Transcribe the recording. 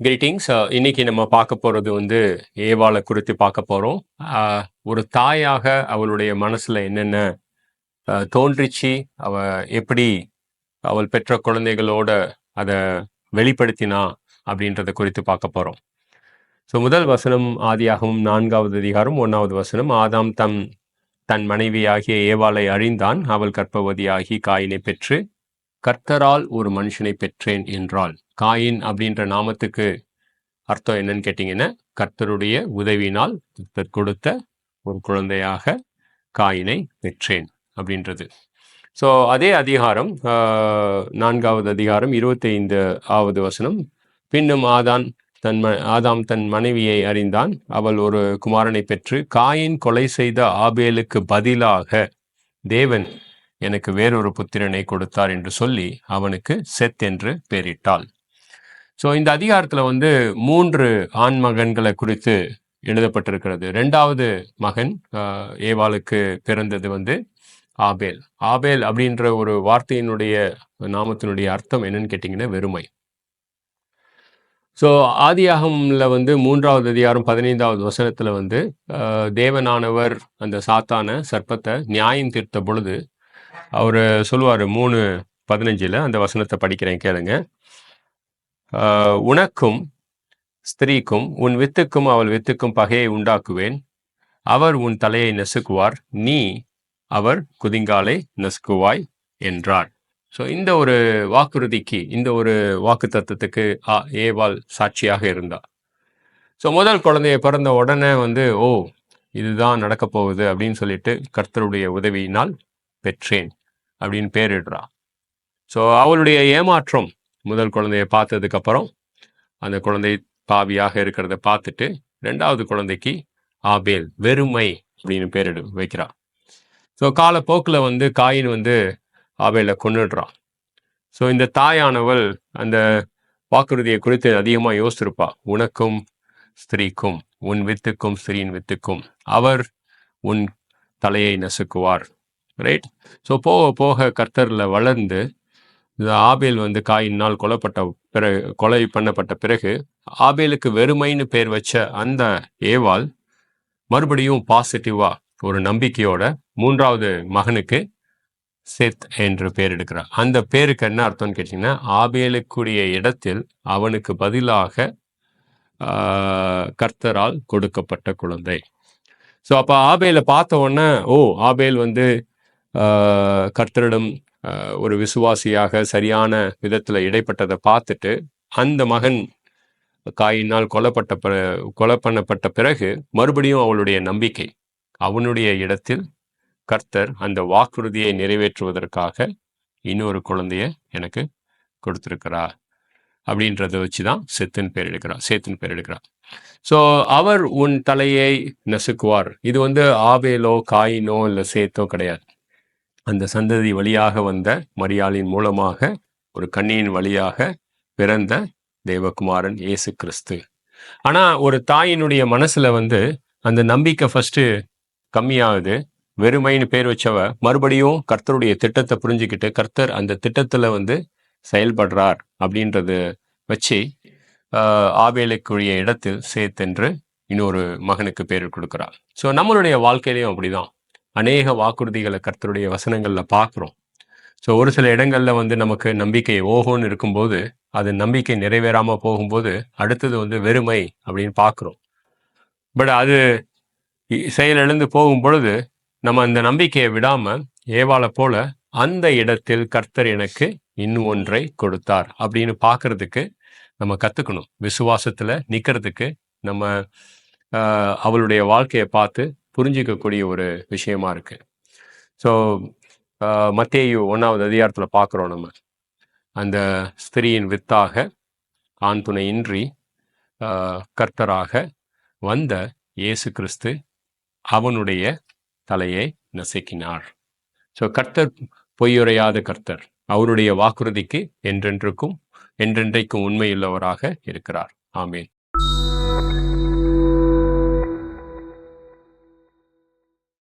Greetings uh, இன்னைக்கு நம்ம பார்க்க போறது வந்து ஏவாளை குறித்து பார்க்க போறோம். ஒரு தாயாக அவளுடைய மனசுல என்னென்ன தோன்றிச்சு அவ எப்படி அவள் பெற்ற குழந்தைகளோட அதை வெளிப்படுத்தினா அப்படின்றத குறித்து பார்க்க போறோம். ஸோ முதல் வசனம் ஆதியாகவும் நான்காவது அதிகாரம் ஒன்றாவது வசனம். ஆதாம் தம் தன் மனைவியாகிய ஏவாளை அழிந்தான் அவள் கர்ப்பவதியாகி காயினை பெற்று கர்த்தரால் ஒரு மனுஷனை பெற்றேன் என்றால் காயின் அப்படின்ற நாமத்துக்கு அர்த்தம் என்னன்னு கேட்டிங்கன்னா கர்த்தருடைய உதவியினால் கர்த்தர் கொடுத்த ஒரு குழந்தையாக காயினை பெற்றேன் அப்படின்றது. ஸோ அதே அதிகாரம் ஆஹ், நான்காவது அதிகாரம் இருபத்தைந்து ஆவது வசனம். பின்னும் ஆதான் தன் ம ஆதாம் தன் மனைவியை அறிந்தான். அவள் ஒரு குமாரனை பெற்று காயின் கொலை செய்த ஆபேலுக்கு பதிலாக தேவன் எனக்கு வேறொரு புத்திரனை கொடுத்தார் என்று சொல்லி அவனுக்கு செத் என்று பெயரிட்டாள். ஸோ இந்த அதிகாரத்தில் வந்து மூன்று ஆண் மகன்களை குறித்து எழுதப்பட்டிருக்கிறது. ரெண்டாவது மகன் ஏவாளுக்கு பிறந்தது வந்து ஆபேல். ஆபேல் அப்படின்ற ஒரு வார்த்தையினுடைய நாமத்தினுடைய அர்த்தம் என்னன்னு கேட்டிங்கன்னா வெறுமை. ஸோ ஆதியாகமில் வந்து மூன்றாவது அதிகாரம் பதினைந்தாவது வசனத்தில் வந்து தேவனானவர் அந்த சாத்தான சர்ப்பத்தை நியாயம் தீர்த்த பொழுது அவர் சொல்லுவார் மூணு பதினஞ்சில் அந்த வசனத்தை படிக்கிறேன் கேளுங்க. உனக்கும் ஸ்திரீக்கும் உன் வித்துக்கும் அவள் வித்துக்கும் பகையை உண்டாக்குவேன். அவர் உன் தலையை நசுக்குவார். நீ அவர் குதிங்காலை நசுக்குவாய் என்றார். ஸோ இந்த ஒரு வாக்குறுதிக்கு இந்த ஒரு வாக்கு தத்துவத்துக்கு ஏவாள் சாட்சியாக இருந்தார். ஸோ முதல் குழந்தைய பிறந்த உடனே வந்து ஓ இதுதான் நடக்க போகுது அப்படின்னு சொல்லிட்டு கர்த்தருடைய உதவியினால் பெற்றேன் அப்படின்னு பேரிடுறா. ஸோ அவளுடைய ஏமாற்றம் முதல் குழந்தையை பார்த்ததுக்கப்புறம் அந்த குழந்தை பாவியாக இருக்கிறத பார்த்துட்டு ரெண்டாவது குழந்தைக்கு ஆபேல் வெறுமை அப்படின்னு பேரிடு வைக்கிறா. ஸோ காலப்போக்கில் வந்து காயின் வந்து ஆபேலை கொண்டுடுறான் ஸோ இந்த தாயானவள் அந்த வாக்குறுதியை குறித்து அதிகமாக யோசிச்சிருப்பா. உனக்கும் ஸ்திரீக்கும் உன் வித்துக்கும் ஸ்திரீயின் வித்துக்கும் அவர் உன் தலையை நசுக்குவார். ரைட் ஸோ போக போக கர்த்தரில் வளர்ந்து இந்த ஆபேல் வந்து காயினால் கொல்லப்பட்ட பிறகு கொலை பண்ணப்பட்ட பிறகு ஆபேலுக்கு வெறுமைன்னு பேர் வச்ச அந்த ஏவாள் மறுபடியும் பாசிட்டிவாக ஒரு நம்பிக்கையோட மூன்றாவது மகனுக்கு சேத் என்று பேர் எடுக்கிறார். அந்த பேருக்கு என்ன அர்த்தம்னு கேட்டிங்கன்னா ஆபேலுக்குரிய இடத்தில் அவனுக்கு பதிலாக கர்த்தரால் கொடுக்கப்பட்ட குழந்தை. ஸோ அப்போ ஆபேலை பார்த்த உடனே ஓ ஆபேல் வந்து கர்த்தரிடம் ஒரு விசுவாசியாக சரியான விதத்தில் இடைப்பட்டதை பார்த்துட்டு அந்த மகன் காயினால் கொல்லப்பட்ட பிற கொலை பண்ணப்பட்ட பிறகு மறுபடியும் அவளுடைய நம்பிக்கை அவனுடைய இடத்தில் கர்த்தர் அந்த வாக்குறுதியை நிறைவேற்றுவதற்காக இன்னொரு குழந்தைய எனக்கு கொடுத்துருக்கிறார் அப்படின்றத வச்சு தான் செத்துன்னு பேர் எடுக்கிறார் சேத்துன்னு பேர் எடுக்கிறார். ஸோ அவர் உன் தலையை நசுக்குவார். இது வந்து ஆவேலோ காயினோ இல்லை சேத்தோ கிடையாது. அந்த சந்ததி வழியாக வந்த மரியாளின் மூலமாக ஒரு கண்ணியின் வழியாக பிறந்த தேவகுமாரன் இயேசு கிறிஸ்து. ஆனால் ஒரு தாயினுடைய மனசுல வந்து அந்த நம்பிக்கை ஃபஸ்ட்டு கம்மியாகுது. வெறுமைன்னு பேர் வச்சவ மறுபடியும் கர்த்தருடைய திட்டத்தை புரிஞ்சுக்கிட்டு கர்த்தர் அந்த திட்டத்துல வந்து செயல்படுறார் அப்படின்றது வச்சு ஆஹ், இடத்தில் சேத்தென்று இன்னொரு மகனுக்கு பேர் கொடுக்குறார். ஸோ நம்மளுடைய வாழ்க்கையிலையும் அப்படிதான். அநேக வாக்குறுதிகளை கர்த்தருடைய வசனங்களில் பார்க்குறோம். ஸோ ஒரு சில இடங்களில் வந்து நமக்கு நம்பிக்கை ஓஹோன்னு இருக்கும்போது அது நம்பிக்கை நிறைவேறாமல் போகும்போது அடுத்தது வந்து வெறுமை அப்படின்னு பார்க்குறோம். பட் அது இ- செயலிழந்து போகும் பொழுது நம்ம அந்த நம்பிக்கையை விடாமல் ஏவாளை போல அந்த இடத்தில் கர்த்தர் எனக்கு இன்னும் ஒன்றை கொடுத்தார் அப்படின்னு பார்க்கறதுக்கு நம்ம கற்றுக்கணும் விசுவாசத்தில் நிற்கிறதுக்கு நம்ம அவளுடைய வாழ்க்கையை பார்த்து புரிஞ்சிக்கக்கூடிய ஒரு விஷயமா இருக்கு. ஸோ மத்தேயு ஒன்றாவது அதிகாரத்தில் பார்க்குறோம் நம்ம. அந்த ஸ்திரீயின் வித்தாக ஆண் துணையின்றி கர்த்தராக வந்த இயேசு கிறிஸ்து அவனுடைய தலையை நசுக்கினார். ஸோ கர்த்தர் பொய்யுரையாத கர்த்தர். அவருடைய வாக்குறுதிக்கு என்றென்றுக்கும் என்றென்றைக்கும் உண்மையுள்ளவராக இருக்கிறார். ஆமீன்.